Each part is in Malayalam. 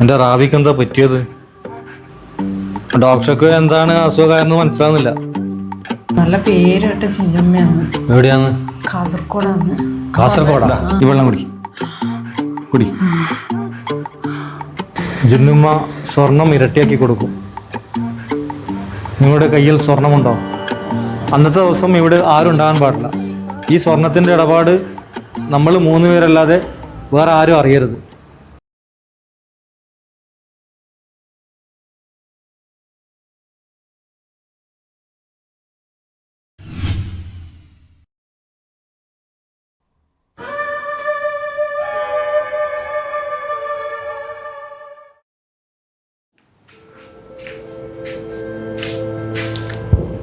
എന്റെ റാബിക്ക് എന്താ പറ്റിയത്? ഡോക്ടർക്ക് എന്താണ് അസുഖമായിരുന്നു മനസ്സിലാവുന്നില്ല. നല്ല പേര് കേട്ട ചിന്നമ്മയാണ്. എവിടെയാന്ന് കാസർഗോഡാണ്. കാസർഗോഡാ? ഈ വെള്ളം കുടി. കുടി. ജുന്നുമ്മ സ്വർണം ഇരട്ടിയാക്കി കൊടുക്കും. നിങ്ങളുടെ കയ്യിൽ സ്വർണമുണ്ടോ? അന്നത്തെ ദിവസം ഇവിടെ ആരും ഉണ്ടാകാൻ പാടില്ല. ഈ സ്വർണത്തിന്റെ ഇടപാട് നമ്മൾ മൂന്ന് പേരല്ലാതെ വേറെ ആരും അറിയരുത്.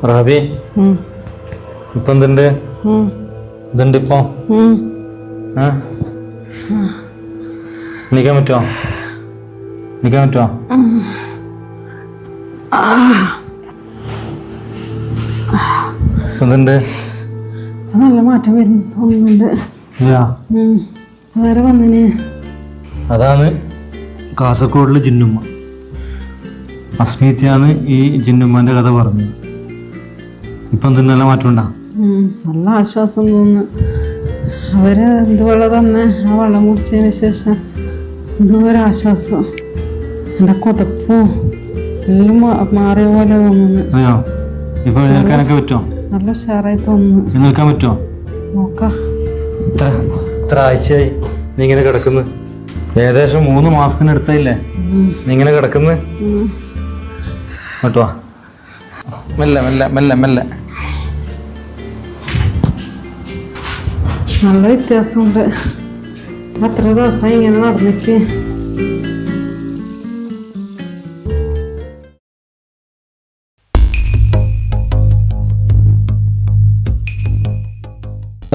റാബി. ഇപ്പം എന്തുണ്ട്? ഇതുണ്ട് ഇപ്പോ? നിക്കാൻ പറ്റുമോ നിക്കാൻ പറ്റുമോ എന്തുണ്ട്? നല്ല മാറ്റം വരുന്നു തോന്നുന്നുണ്ട്. ഇല്ല. ഉം. വേറെ വന്നിന്? അതാണ് കാസർഗോഡിലെ ജിന്നുമ്മ. അസ്മിത്യാണ് ഈ ജിന്നുമ്മന്റെ കഥ പറഞ്ഞത്. ഇപ്പം എന്തിനെല്ലാം മാറ്റമുണ്ടാ. നല്ല ആശ്വാസം തോന്നുന്നു. അവർ എന്ത് വെള്ളം തന്നെ ആ വെള്ളം കുടിച്ചതിന് ശേഷം എന്തോ ഒരു ആശ്വാസം. എന്റെ കൊതപ്പും എല്ലാം മാറിയ പോലെ തോന്നുന്നു. അതെയോ? ഇപ്പൊ എഴുന്നേൽക്കാനൊക്കെ പറ്റുമോ നല്ല ഉഷാറായി തോന്നുന്നു. എഴുന്നേൽക്കാൻ പറ്റുമോ നോക്കാം. ഇത്ര ഇത്ര ആഴ്ചയായി നീ ഇങ്ങനെ കിടക്കുന്നു. ഏകദേശം മൂന്ന് മാസത്തിനടുത്തല്ലേ. നീ ഇങ്ങനെ കിടക്കുന്നു. കേട്ടോ മെല്ലെ മെല്ലെ മെല്ലെ മെല്ലെ. നല്ല വ്യത്യാസമുണ്ട്. അത്ര ദിവസം ഇങ്ങനെ നടന്നിട്ട്.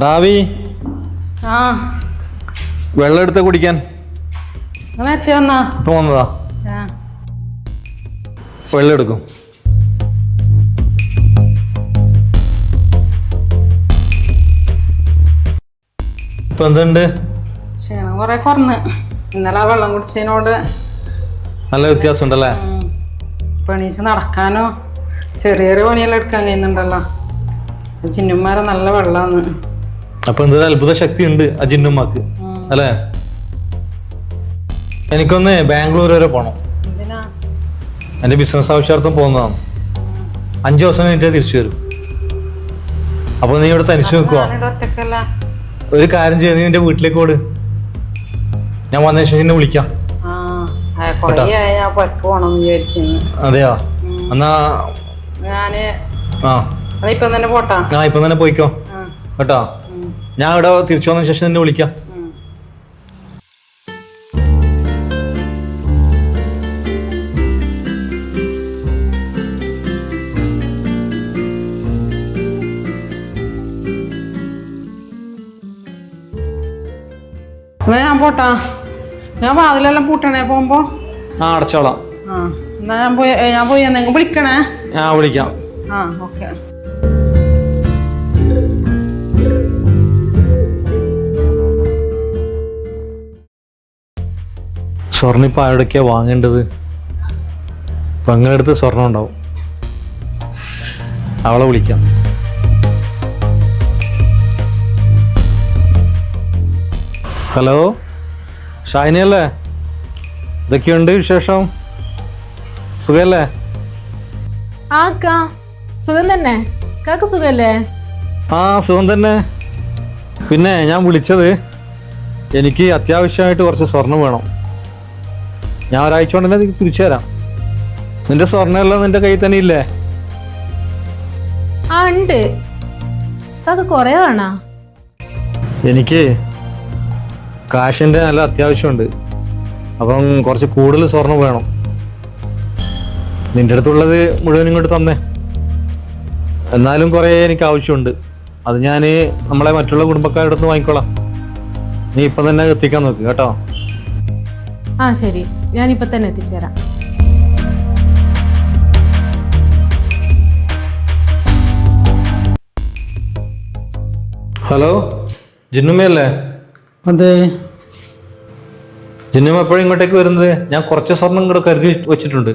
റാവി ആ. വെള്ളം എടുത്ത് കുടിക്കാൻ. വന്നതാ. വെള്ളം എടുക്കും. ഇപ്പൊ എന്തുണ്ട്? ക്ഷീണം കുറെ കുറഞ്ഞ്. ഇന്നലെ ആ വെള്ളം കുടിച്ചതിനോട് നല്ല വ്യത്യാസം ഉണ്ടല്ലേ ഇപ്പൊ നടക്കാനോ? ചെറിയ ചെറിയ പണിയെല്ലാം എടുക്കാൻ കഴിയുന്നുണ്ടല്ലോ. ചിന്നുമാരെ നല്ല വെള്ളമാണ് അപ്പൊ എന്തൊരു അത്ഭുത ശക്തി ഉണ്ട് ആ ജിന്നുമ്മക്ക്. അല്ലേ? എനിക്കൊന്ന് ബാംഗ്ലൂർ വരെ പോണം. എന്തിനാ? എന്റെ ബിസിനസ് ആവശ്യാർത്ഥം പോകുന്നതാണ്. അഞ്ച് ദിവസം കഴിഞ്ഞിട്ട് തിരിച്ചു വരും. അപ്പൊ നീ ഇവിടെ തനിച്ചു നിൽക്കുവാ ഒറ്റക്കല്ല. ഒരു കാര്യം ചെയ്യുന്ന നിന്റെ വീട്ടിലേക്ക് ഓട്. ഞാൻ വന്ന ശേഷം നിന്നെ വിളിക്കാം. ആ ആ, അതെയോ? എന്നാ ഞാൻ ആ. അതിപ്പം തന്നെ പോട്ടാ? ഇപ്പം തന്നെ പോയിക്കോ. ആ, കേട്ടോ? ഞാൻ ഇവിടെ തിരിച്ചു വന്ന ശേഷം നിന്നെ വിളിക്കാം. എന്നാ ഞാൻ പോട്ടാ. ഞാൻ വാതിലെല്ലാം പൂട്ടണേ പോകുമ്പോ. ആ അടച്ചോളാം. ആ എന്നാ ഞാൻ പോയി ഞാൻ പോയി എന്തെങ്കിലും വിളിക്കണേ. ഞാൻ വിളിക്കാം. ആ ഓക്കെ. സ്വർണം ഇപ്പം ആരുടെയൊക്കെയാ വാങ്ങേണ്ടത്? പെങ്ങളെടുത്ത് സ്വർണം ഉണ്ടാവും. അവളെ വിളിക്കാം. ഹലോ? ഷാനിയല്ലേ ഇതൊക്കെയുണ്ട് വിശേഷം? സുഖല്ലേ? ആ കാ. സുഖം തന്നെ. കാക്ക് സുഖല്ലേ? ആ സുഖം തന്നെ. പിന്നെ ഞാൻ വിളിച്ചത് എനിക്ക് അത്യാവശ്യമായിട്ട് കുറച്ച് സ്വർണം വേണം. ഞാൻ ഒരാഴ്ച കൊണ്ട് തന്നെ തിരിച്ചു തരാം. നിന്റെ സ്വർണമെല്ലാം നിന്റെ കയ്യിൽ തന്നെ ഇല്ലേ? ആ ഉണ്ട്. കാക്ക് കുറേ വേണോ? എനിക്ക് കാശിന്റെ നല്ല അത്യാവശ്യമുണ്ട്. അപ്പം കുറച്ച് കൂടുതൽ സ്വർണം വേണം. നിന്റെ അടുത്തുള്ളത് മുഴുവൻ ഇങ്ങോട്ട് തന്നേ. എന്നാലും കുറേ എനിക്ക് ആവശ്യമുണ്ട്. അത് ഞാൻ നമ്മളെ മറ്റുള്ള കുടുംബക്കാരുടെ അടുത്ത് വാങ്ങിക്കോളാം. നീ ഇപ്പം തന്നെ എത്തിക്കാൻ നോക്ക് കേട്ടോ? ആ ശരി. ഞാനിപ്പോ തന്നെ എത്തിച്ചേരാം. ഹലോ? ജിന്നുമ്മയല്ലേ? അതെ. ജിന്നുമ്മ എപ്പോഴും ഇങ്ങോട്ടേക്ക് വരുന്നത്? ഞാൻ കുറച്ച് സ്വർണം കൂടെ കരുതി വെച്ചിട്ടുണ്ട്.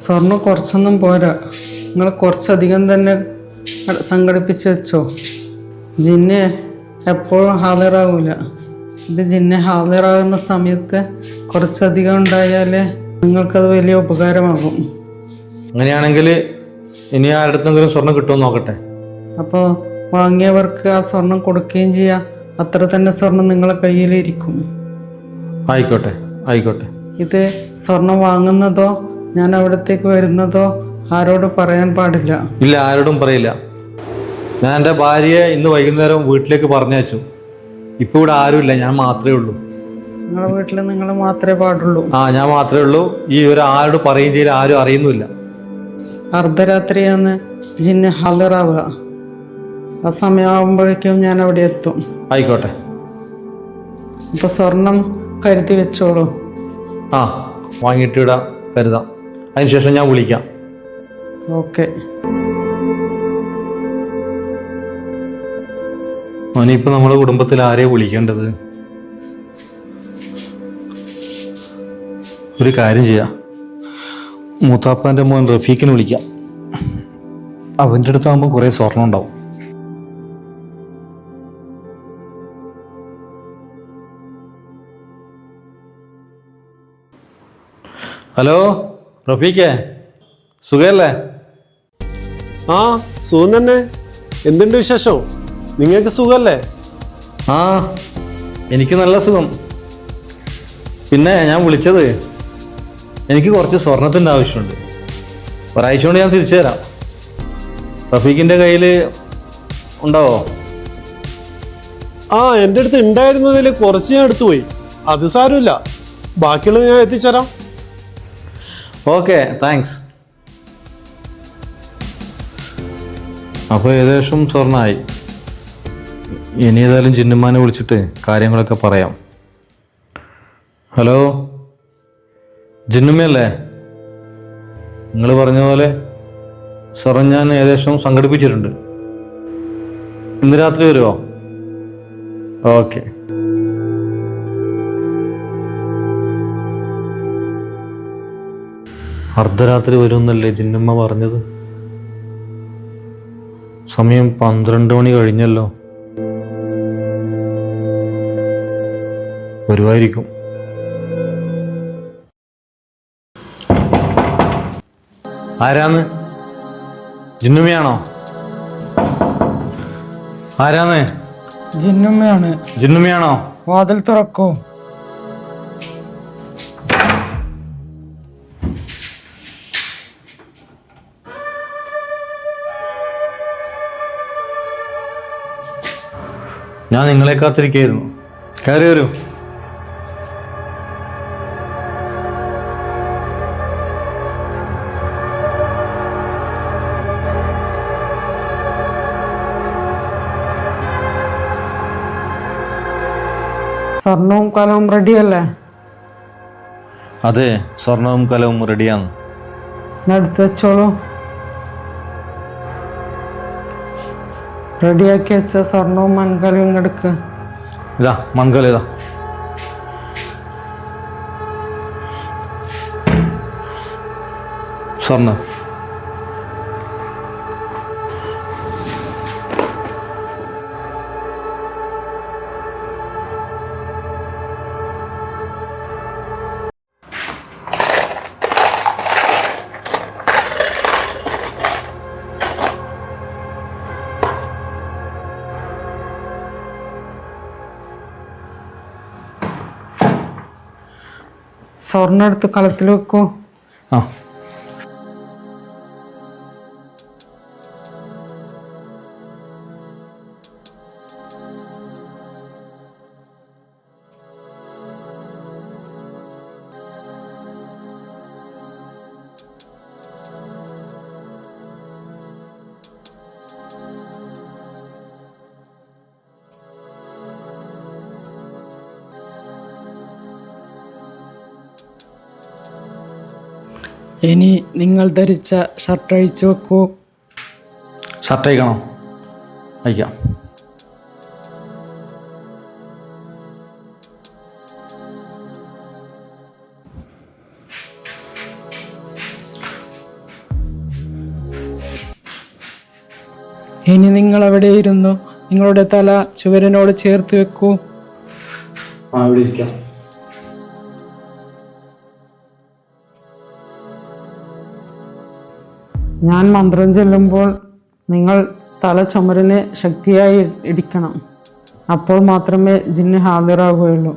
സ്വർണം കുറച്ചൊന്നും പോരാ. നിങ്ങൾ കുറച്ചധികം തന്നെ സംഘടിപ്പിച്ച് വെച്ചോ. ജിന്നെ എപ്പോഴും ഹാജറാകൂല ഇത് ജിന്നെ ഹാജറാകുന്ന സമയത്ത് കുറച്ചധികം ഉണ്ടായാൽ നിങ്ങൾക്കത് വലിയ ഉപകാരമാകും. അങ്ങനെയാണെങ്കിൽ ഇനി ആരുടെ സ്വർണം കിട്ടുമോ നോക്കട്ടെ. അപ്പോൾ വാങ്ങിയവർക്ക് ആ സ്വർണം കൊടുക്കുകയും ചെയ്യാം. അത്ര തന്നെ സ്വർണം നിങ്ങളെ കയ്യിലിരിക്കും. ആയിക്കോട്ടെ ആയിക്കോട്ടെ. ഇത് സ്വർണം വാങ്ങുന്നതോ ഞാൻ അവിടത്തേക്ക് വരുന്നതോ ആരോട് പറയാൻ പാടില്ല. ഇല്ല ആരോടും പറയില്ല. ഞാൻ എന്റെ ഭാര്യയെ ഇന്ന് വൈകുന്നേരം വീട്ടിലേക്ക് പറഞ്ഞയച്ചു. ഇപ്പോൾ ഇവിടെ ആരുമില്ല ഞാൻ മാത്രമേ ഉള്ളൂ. നിങ്ങളുടെ വീട്ടിൽ നിങ്ങൾ മാത്രമേ പാടുള്ളൂ. ആ ഞാൻ മാത്രമേ ഉള്ളൂ. ഈ ഒരു ആരോട് പറയുകയും ചെയ്യില്ല ആരും അറിയുന്നില്ല അർദ്ധരാത്രിയാന്ന് ജിന്ന് ഹാജറാവുക ആ സമയമാകുമ്പോഴേക്കും ഞാൻ അവിടെ എത്തും. ആയിക്കോട്ടെ. അപ്പോൾ സ്വർണം കരുതി വെച്ചോളൂ. ആ വാങ്ങിട്ട് ഇടാം കരുതാം. അതിനുശേഷം ഞാൻ വിളിക്കാം. ഓക്കെ. മോനിപ്പോ നമ്മുടെ കുടുംബത്തിൽ ആരെയാണ് വിളിക്കേണ്ടത്? ഒരു കാര്യം ചെയ്യാം. മൂത്താപ്പാന്റെ മോൻ റഫീഖിനെ വിളിക്കാം. അവന്റെ അടുത്താകുമ്പോൾ കുറേ സ്വർണം ഉണ്ടാവും. ഹലോ റഫീഖേ സുഖല്ലേ? ആ സുഖം തന്നെ. എന്തുണ്ട് വിശേഷം? നിങ്ങൾക്ക് സുഖല്ലേ? ആ എനിക്ക് നല്ല സുഖം. പിന്നെ ഞാൻ വിളിച്ചത് എനിക്ക് കുറച്ച് സ്വർണത്തിന്റെ ആവശ്യമുണ്ട്. ഒരാഴ്ച കൊണ്ട് ഞാൻ തിരിച്ചു തരാം. റഫീഖിന്റെ കയ്യിൽ ഉണ്ടാവോ ആ എന്റെ അടുത്ത് ഉണ്ടായിരുന്നതിൽ കുറച്ച് ഞാൻ എടുത്തു പോയി അത് സാരമില്ല. ബാക്കിയുള്ളത് ഞാൻ എത്തിച്ചേരാം. ഓക്കെ താങ്ക്സ് അപ്പോൾ ഏകദേശം സ്വർണമായി ഇനി ഏതായാലും ചിന്നുമാനെ വിളിച്ചിട്ട് കാര്യങ്ങളൊക്കെ പറയാം. ഹലോ ജിന്നുമ്മയല്ലേ? നിങ്ങൾ പറഞ്ഞ പോലെ സ്വർണം ഞാൻ ഏകദേശം സംഘടിപ്പിച്ചിട്ടുണ്ട്. ഇന്ന് രാത്രി വരുമോ ഓക്കെ അർദ്ധരാത്രി വരുമെന്നല്ലേ ജിന്നമ്മ പറഞ്ഞത്? സമയം പന്ത്രണ്ട് മണി കഴിഞ്ഞല്ലോ. വരുമായിരിക്കും. ആരാന്ന്? ജിന്നുമ്മയാണോ? ആരാന്ന്? ജിന്നുമ്മയാണ്. ജിന്നുമ്മയാണോ? വാതിൽ തുറക്കൂ. നിങ്ങളെ കാത്തിരിക്കുകയായിരുന്നു. കയറി വരൂ. സ്വർണവും കലവും റെഡിയല്ലേ? അതെ സ്വർണവും കലവും റെഡിയാണ്. എടുത്ത് വെച്ചോളൂ. റെഡിയാക്കി വെച്ച സ്വർണവും മൺകലയും എടുക്ക്. ഇതാ മൺകല ഇതാ. സ്വർണം സ്വർണം എടുത്ത് കളത്തിൽ വെക്കൂ? ആ. ഇനി നിങ്ങൾ ധരിച്ച ഷർട്ട് അഴിച്ചു വെക്കൂ. ഷർട്ട് അയക്കണോ അയക്കാം ഇനി നിങ്ങൾ അവിടെ ഇരുന്നു? നിങ്ങളുടെ തല ചുവരനോട് ചേർത്ത് വെക്കൂ. ആ ഇവിടെ ഇരിക്കാം. ഞാൻ മന്ത്രം ചൊല്ലുമ്പോൾ നിങ്ങൾ തല ചുമരിനെ ശക്തിയായി ഇടിക്കണം. അപ്പോൾ മാത്രമേ ജിന്ന് ഹാജരാകുകയുള്ളൂ.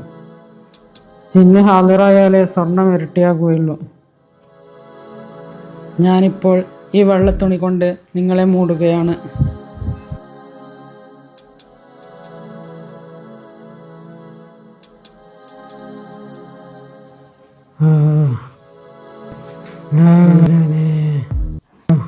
ജിന്ന് ഹാജരായാലേ സ്വർണം ഇരട്ടിയാകുകയുള്ളൂ. ഞാനിപ്പോൾ ഈ വെള്ളത്തുണി കൊണ്ട് നിങ്ങളെ മൂടുകയാണ്.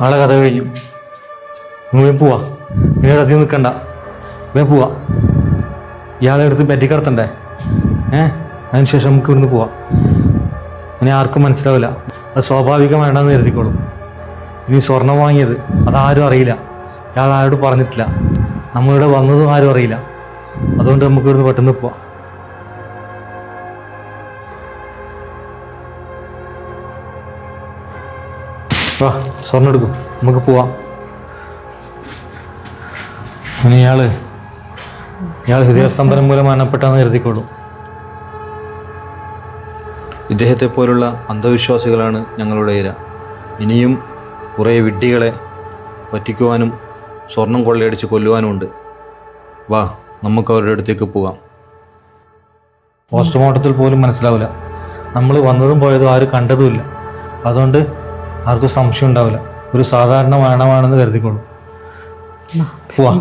നാളെ കഥ കഴിഞ്ഞു. വേഗം പോവാ. ഇനി അധികം നിൽക്കണ്ട വേഗം പോവാ. ഇയാളെ എടുത്ത് ബെറ്റി കിടത്തണ്ടേ? ഏ? അതിനുശേഷം നമുക്ക് ഇവിടുന്ന് പോവാം. ഇനി ആർക്കും മനസ്സിലാവില്ല. അത് സ്വാഭാവികമാണെന്ന് കരുതിക്കോളും. ഇനി സ്വർണം വാങ്ങിയത് അതാരും അറിയില്ല. ഇയാൾ ആരോട് പറഞ്ഞിട്ടില്ല. നമ്മളിവിടെ വന്നതും ആരും അറിയില്ല. അതുകൊണ്ട് നമുക്ക് ഇവിടുന്ന് പെട്ടെന്ന് പോവാം. വാ സ്വർണം എടുക്കും. നമുക്ക് പോവാം. ഇനി ഇയാൾ ഇയാൾ ഹൃദയസ്തംഭനം മൂലം മരണപ്പെട്ടെന്ന് കരുതിക്കോളൂ. ഇദ്ദേഹത്തെ പോലുള്ള അന്ധവിശ്വാസികളാണ് ഞങ്ങളുടെ ഇര. ഇനിയും കുറേ വിഡ്ഢികളെ പറ്റിക്കുവാനും സ്വർണം കൊള്ളയടിച്ച് കൊല്ലുവാനും ഉണ്ട്. വാ നമുക്ക് അവരുടെ അടുത്തേക്ക് പോകാം. പോസ്റ്റ്മോർട്ടത്തിൽ പോലും മനസ്സിലാവില്ല. നമ്മൾ വന്നതും പോയതും ആരും കണ്ടതുമില്ല. അതുകൊണ്ട് ആർക്കും സംശയം ഉണ്ടാവില്ല. ഒരു സാധാരണ മരണമാണെന്ന് കരുതിക്കോളൂ. പോവാം